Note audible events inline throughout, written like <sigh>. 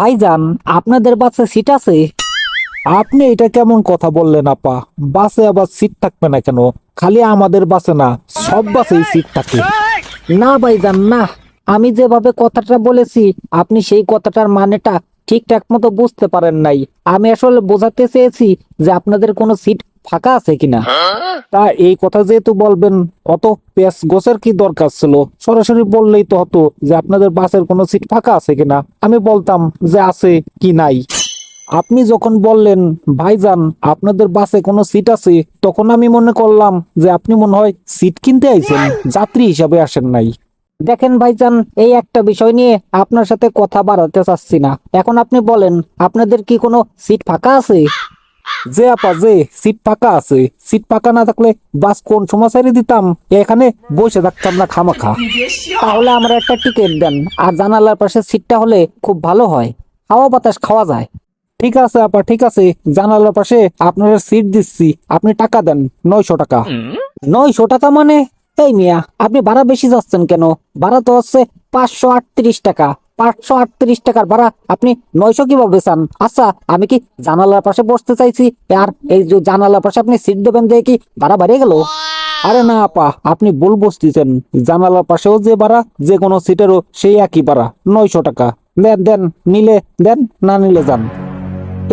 ভাইজান, আপনাদের বাসে সিট আছে? আপনি এটা কেমন কথা বললেন, আপা? বাসে আবার সিট থাকবে না কেন? খালি আমাদের বাসে না, সব বাসেই সিট থাকে। না ভাইজান, না। আমি যেভাবে কথাটা বলেছি, আপনি সেই কথাটার মানেটা ঠিকঠাক মতো বুঝতে পারেন নাই। আমি আসলে বোঝাতে চেয়েছি যে আপনাদের কোনো সিট ফাঁকা আছে কিনা? তা এই কথা যেহেতু বলবেন, অত পেস গোছের কি দরকার ছিল? সরাসরি বললেই তো হতো যে আপনাদের বাসের কোনো সিট ফাঁকা আছে কিনা। আমি বলতাম যে আছে কি নাই। আপনি যখন বললেন, ভাইজান, আপনাদের বাসে কোনো সিট আছে, তখন আমি মনে করলাম যে আপনি মনে হয় সিট কিনতে আইছেন, যাত্রী হিসাবে আসেন নাই। দেখেন ভাইজান, এই একটা বিষয় নিয়ে আপনার সাথে কথা বাড়াতে চাচ্ছি না। এখন আপনি বলেন, আপনাদের কি কোনো সিট ফাঁকা আছে? যে আপা, যে সিট ফাঁকা আছে সিট ফাঁকা না থাকলে বাস কোন সময় ছেড়ে দিতাম? এখানে বসে থাকতাম না খামাখা। তাহলে আমরা একটা টিকিট দেন, আর জানালার পাশে সিটটা হলে খুব ভালো হয়। হাওয়া বাতাস খাওয়া যায়। ঠিক আছে আপা, ঠিক আছে। জানালার পাশে আপনার সিট দিচ্ছি। আপনি টাকা দেন, নয়শো টাকা। নয়শো টাকা মানে? এই মিয়া, আপনি ভাড়া বেশি যাচ্ছেন কেন? ভাড়া তো হচ্ছে পাঁচশো আটত্রিশ টাকা। পাঁচশো আটত্রিশ টাকার ভাড়া আপনি নয়শো কীভাবে চান আচ্ছা আমি কি জানালার পাশে বসতে চাইছি? আর এই যে জানালার পাশে আপনি সিট দেবেন দিয়ে কি ভাড়া বাড়িয়ে গেল? আরে না, আপা, আপনি ভুল বসতেছেন। জানালার পাশেও যে ভাড়া, যে কোনো সিটেরও সেই একই ভাড়া, নয়শো টাকা। দেন দেন, নিলে দেন, না নিলে যান।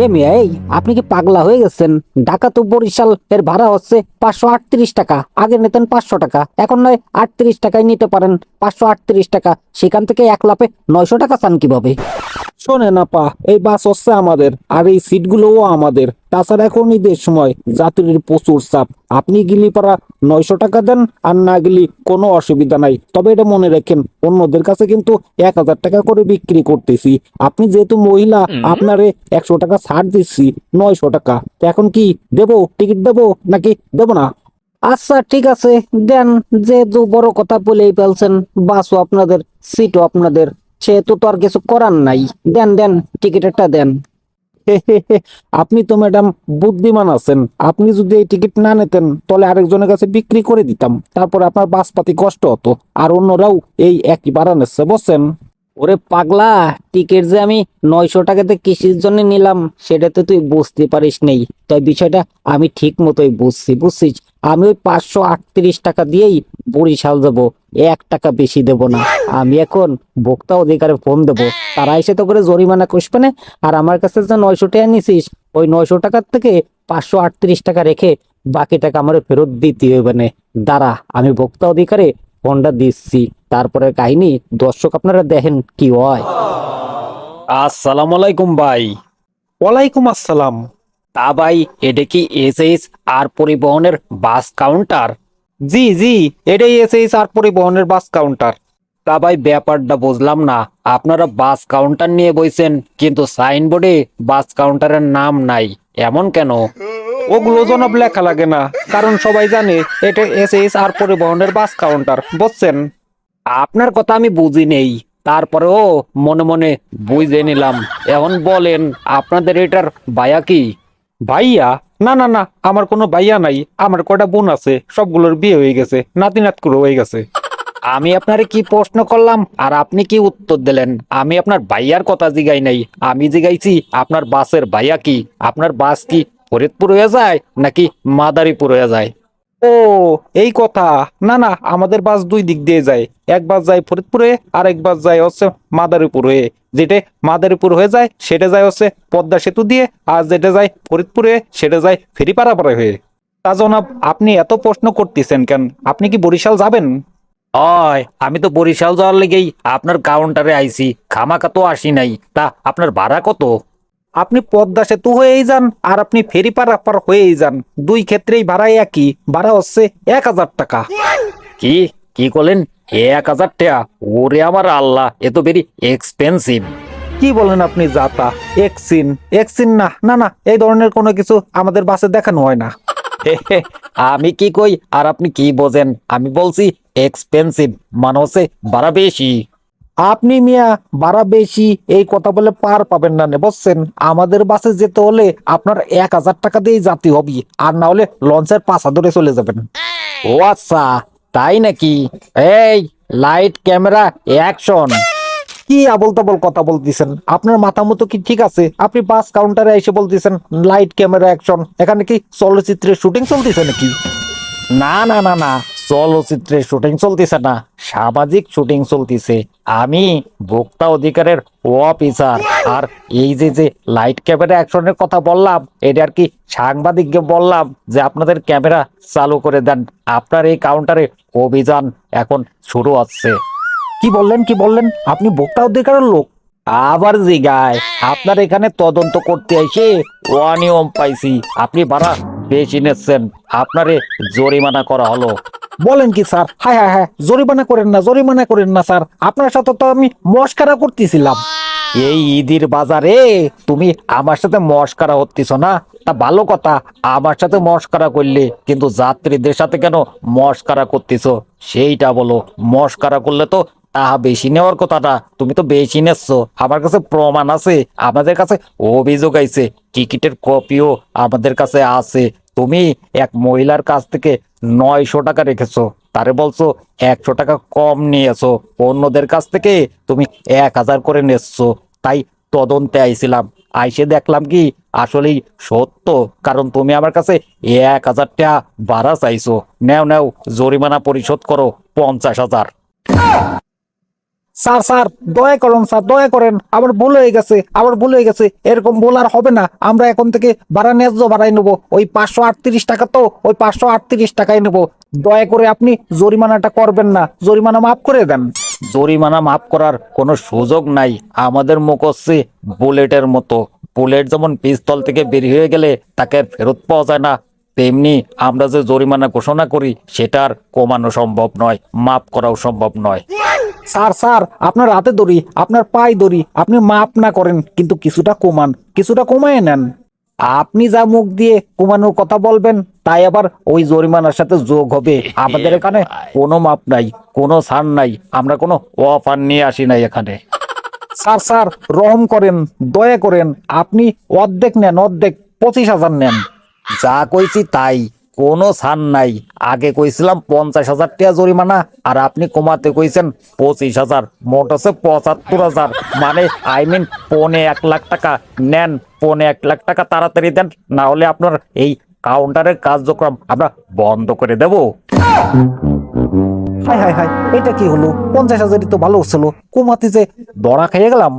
এ এই, আপনি কি পাগলা হয়ে গেছেন? ঢাকা তো বরিশাল এর ভাড়া হচ্ছে পাঁচশো আটত্রিশ টাকা, আগে নিতেন পাঁচশো টাকা, এখন নয় আটত্রিশ টাকায় নিতে পারেন পাঁচশো আটত্রিশ টাকা, সেখান থেকে এক লাফে নয়শো টাকা চান কীভাবে? শোনেন আপা এই বাস হচ্ছে আমাদের আর এই সিটগুলোও আমাদের। তাছাড়া এখন ঈদের সময় যাত্রীর প্রচুর চাপ। আপনি গেলি পারা নয়শো টাকা দেন আর না গেলি কোনো অসুবিধা নাই। তবে এটা মনে রাখেন অন্যদের কাছে কিন্তু এক হাজার টাকা করে বিক্রি করতেছি। আপনি যেহেতু মহিলা আপনারে একশো টাকা ছাড় দিচ্ছি নয়শো টাকা। তো এখন কি দেবো? টিকিট দেবো? নাকি দেবো না? আচ্ছা ঠিক আছে। দেন যেহেতু বড় কথা বলেই ফেলছেন বাসও আপনাদের সিটও আপনাদের। সেহেতু তো আর কিছু করার নাই। দেন দেন, টিকিটেরটা দেন। <laughs> আপনি তো ম্যাডাম বুদ্ধিমান আছেন। আপনি যদি এই টিকিট না নিতেন, তাহলে আরেকজনের কাছে বিক্রি করে দিতাম। তারপরে আপনার বাসপাতি কষ্ট হতো। আর অন্যরাও এই একই ভাড়া নিচ্ছে বুঝছেন? ওরে পাগলা, টিকিট যে আমি নয়শো টাকাতে কিসের জন্য নিলাম সেটা তো তুই বুঝতে পারিস নেই। তাই বিষয়টা আমি ঠিক মতোই বুঝছি, বুঝছিস? আমি ওই পাঁচশো আটত্রিশ টাকা দিয়েই বরিশাল যাব। এক টাকা বেশি দেব না। আমি এখন ভোক্তা অধিকারে ফোন দেব। তারা এসে তো করে জরিমানা কষবে না। আর আমার কাছে যে নয়শো টাকা নিছিস ওই নয়শো টাকার থেকে পাঁচশো আটত্রিশ টাকা রেখে বাকি টাকা আমার ফেরত দিতে হবে না। দাঁড়া আমি ভোক্তা অধিকারে ফোনটা দিচ্ছি। তারপরে কাহিনী দর্শক আপনারা দেখেন কি হয়। আসসালামু আলাইকুম ভাই। ওয়ালাইকুম আসসালাম। তা ভাই এটা কি এসএস আর পরিবহনের বাস কাউন্টার? জি জি, এটাই এসএস আর পরিবহনের বাস কাউন্টার তা ভাই, ব্যাপারটা বুঝলাম না। আপনারা বাস কাউন্টার নিয়ে বইছেন, কিন্তু সাইনবোর্ডে বাস কাউন্টারের নাম নাই। এমন কেন? ওগুলো জনাব লেখা লাগে না, কারণ সবাই জানে এটা এসএস আর পরিবহনের বাস কাউন্টার বুঝছেন? আপনার কথা আমি বুঝি নেই। তারপরেও মনে মনে বুঝে নিলাম। এখন বলেন, আপনাদের এটার বায়া কি? ভাইয়া না না না, আমার কোনো ভাইয়া নাই, আমার কটা বোন আছে, সবগুলোর বিয়ে হয়ে গেছে নাতি নাতকুরো হয়ে গেছে। আমি আপনারে কি প্রশ্ন করলাম, আর আপনি কি উত্তর দিলেন? আমি আপনার ভাইয়ার কথা জিগাই নাই, আমি জিগাইছি, আপনার বাসের ভাইয়া কি? আপনার বাস কি ফরিদপুর হয়ে যায়, নাকি মাদারীপুর হয়ে যায়? ও, এই কথা। না না, আমাদের বাস দুই দিক দিয়ে যায়। এক বাস যায় ফরিদপুরে আর এক বাস যায় হচ্ছে মাদারীপুর। হয়ে যেটা মাদারীপুর হয়ে যায়, সেটা যায় হচ্ছে পদ্মা সেতু দিয়ে, আর যেটা যায় ফরিদপুরে, সেটা যায় ফেরিপাড়া পাড়া হয়ে। তা জনাব, আপনি এত প্রশ্ন করতেছেন কেন? আপনি কি বরিশাল যাবেন? হয় আমি তো বরিশাল যাওয়ার লেগেই আপনার কাউন্টারে আইছি। খামাকা তো আসি নাই। তা আপনার ভাড়া কত? আপনি পদ্মা সেতু হয়েই যান আর আপনি ফেরিপাড়া পার হয়েই যান। দুই ক্ষেত্রেই ভাড়া একই ভাড়া হচ্ছে এক হাজার টাকা। কি? কি করলেন? এক হাজার টাকা? ওরে আমার আল্লাহ এ তো ভেরি এক্সপেন্সিভ কি বলেন আপনি যাতা? এক্সিন এক্সিন না না না এই ধরনের কোনো কিছু আমাদের বাসে দেখানো হয় না। <laughs> আমি কি কই? আর আপনি কি বোঝেন? আমি বলছি এক্সপেন্সিভ মানে হচ্ছে ভাড়া বেশি। আপনি মিয়া ভাড়া বেশি এই কথা বলে পার পাবেন না নে, বুঝছেন? আমাদের বাসে যেতে হলে আপনার এক হাজার টাকা দিয়েই যাতে হবে, আর না হলে লঞ্চের পাশা ধরে চলে যাবেন। ও আচ্ছা তাই নাকি? এই, লাইট, ক্যামেরা, অ্যাকশন। কি আবল তাবল কথা বলতেছেন? আপনার মাথা মতো কি ঠিক আছে? আপনি বাস কাউন্টারে এসে বলতেছেন, লাইট, ক্যামেরা, অ্যাকশন। এখানে কি চলচ্চিত্রের শুটিং চলতেছে নাকি? না না না না। চলচ্চিত্রের শুটিং চলতেছে না, সামাজিক শুটিং চলতেছে। আমি ভোক্তা অধিকারের অফিসার আর এই যে যে লাইট ক্যামেরা অ্যাকশনের কথা বললাম, এটা আর কি সাংবাদিককে বললাম যে আপনাদের ক্যামেরা চালু করে দেন। আপনার এই কাউন্টারে অভিযান এখন শুরু হচ্ছে। কি বললেন কি বললেন? আপনি ভোক্তা অধিকারের লোক। আবার জিগায়, আপনার এখানে তদন্ত করতে এসে অনিয়ম পাইছি। আপনি বাড়া বেশি নিচ্ছেন। আপনারে জরিমানা করা হলো। বলেন কি, স্যার? হ্যাঁ হ্যাঁ হ্যাঁ জরিমানা করেন না, জরিমানা করেন না, স্যার। আপনার সাথে তো আমি মস্কারা করতেছিলাম। এই ঈদের বাজারে তুমি আমার সাথে মস্কারা হচ্ছিস না? তা ভালো কথা, আমার সাথে মস্কারা করলে কিন্তু যাত্রীদের সাথে কেন মস্কারা করতেছ? সেইটা বলো, মস্কারা করলে তো তাহা বেশি নেওয়ার কথাটা তুমি তো বেশি নেচ্ছ আমার কাছে প্রমাণ আছে, আমাদের কাছে অভিযোগ আইছে, টিকিটের কপিও আমাদের কাছে আছে। তুমি এক মহিলার কাছ থেকে নয়শো টাকা রেখেছো। তারে বলছো, একশো টাকা কম নিয়েছো অন্যদের কাছ থেকে তুমি এক হাজার করে নিয়েছো তাই তদন্তে আইছিলাম। আইসে দেখলাম কি, আসলেই সত্য। কারণ তুমি আমার কাছে এক হাজার টাকা ভাড়া চাইছো। নেও নেও, জরিমানা পরিশোধ করো, পঞ্চাশ হাজার। স্যার স্যার, দয়া করুন, স্যার, দয়া করেন আবার ভুল হয়ে গেছে আবার ভুল হয়ে গেছে, এরকম ভুল আর হবে না। আমরা এখন থেকে ভাড়া ন্যায্য ভাড়াই নেব। ওই পাঁচশো আটত্রিশ টাকা তো, ওই পাঁচশো আটত্রিশ টাকাই নেব। দয়া করে আপনি জরিমানাটা করবেন না। জরিমানা মাফ করে দেন। জরিমানা মাফ করার কোনো সুযোগ নাই। আমাদের মুখ হচ্ছে বুলেটের মতো। বুলেট যেমন পিস্তল থেকে বের হয়ে গেলে তাকে ফেরত পাওয়া যায় না, তেমনি আমরা যে জরিমানা ঘোষণা করি সেটার কমানো সম্ভব নয়, মাফ করাও সম্ভব নয়। স্যার স্যার আপনার হাতে দড়ি আপনার পায়ে দড়ি আপনি মাপ না করেন কিন্তু কিছুটা কমান কিছুটা কমায় নেন। আপনি যা মুখ দিয়ে কমানোর কথা বলবেন তাই আবার ওই জরিমানার সাথে যোগ হবে। আমাদের এখানে কোনো মাপ নাই কোনো ছাড় নাই আমরা কোনো অফার নিয়ে আসি নাই এখানে। স্যার স্যার রহম করেন দয়া করেন আপনি অর্ধেক নেন অর্ধেক পঁচিশ হাজার নেন। যা কইছি তাই। কোনো ছাড় নাই। আগে কইছিলাম পঞ্চাশ হাজার টাকা জরিমানা, আর আপনি কমাতে কইছেন পঁচিশ হাজার, মোট আছে পঁচাত্তর হাজার। মানে আই মিন পৌনে এক লাখ টাকা। নেন, পৌনে এক লাখ টাকা তাড়াতাড়ি দেন, না হলে আপনার এই কাউন্টারের কার্যক্রম আমরা বন্ধ করে দেব। হাই হাই হাই এটা কি হলো? পঞ্চাশ হাজারই তো ভালো ছিল কুমাতি যে ধরা খেয়ে গেলাম।